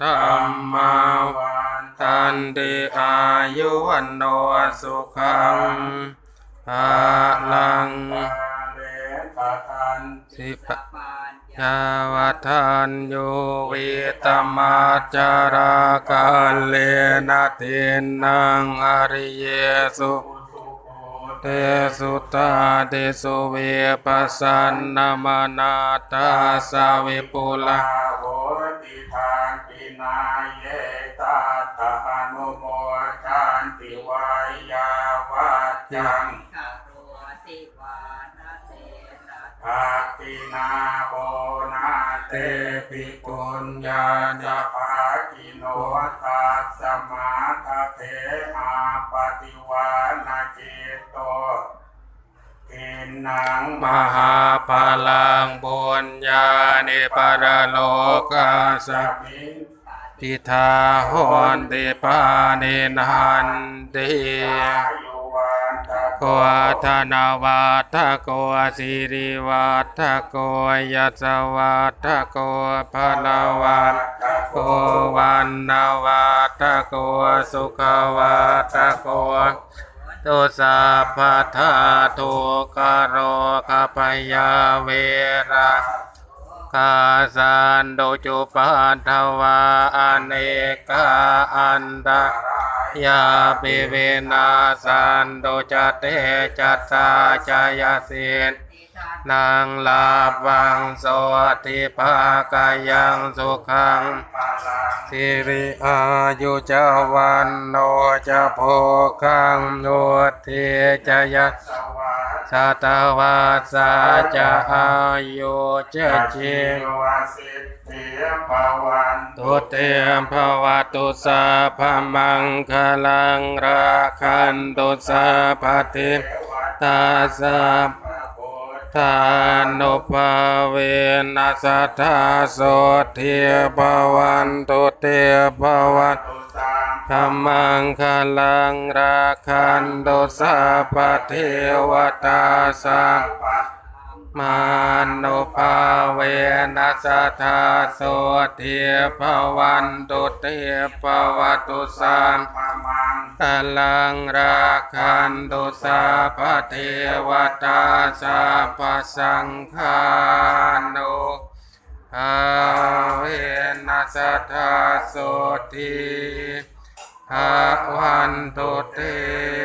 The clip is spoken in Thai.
ธรรมาทันติอายุวันโนสุขังภาลังสิปะปานยาวทันโยวิตมาจารากาเลนะเทนังอริเยสุเตสุตาเตสุเวปัสสันนมนาตาสาวิปุลา ตาตานุโมทันติวายาวัจังขะโรติวานาเตนะภาตินาโบนาเตปิปุญญาญาภากิโนทัสสมาทเทอาปฏิวานาเจโตทินังมหาพลังบุญญาณิปรโลกาสสัะพพิง พิทาหอนเดปาเนนันเตโกธนาวาทโกสิริวาทโกยัสวาทโกพนาวาโกวันนาวาทโกสุขวาทโกตุสาพัทธาโทกโรคปยาเวรา กาสันโดจุปันทวาอเนกาอันตะยาปิเวนาสันโดจเตจัตตาจายสินนางลาบังโสติภากายังสุขังสิริอายุจวันโนจะโพคังโนเทจยะ สัตวาสาจะอายุจะจิวาสิทิภวันตุเตมภวตุสาพมังคลังราคันตุสาปฏิตาสาพระทานุภาเวนัสธาโสเทียภวันตุเตภวัน ธรรมังคลังราคันตุสาปเทวตาสาปัสมานุภาเวนัสธาโสเทียภวันตุเตภวตุสามกลังราคันตุสาพเทวตาสาพสังฆานุอาเวนัสธาโสติ หะวันตุเต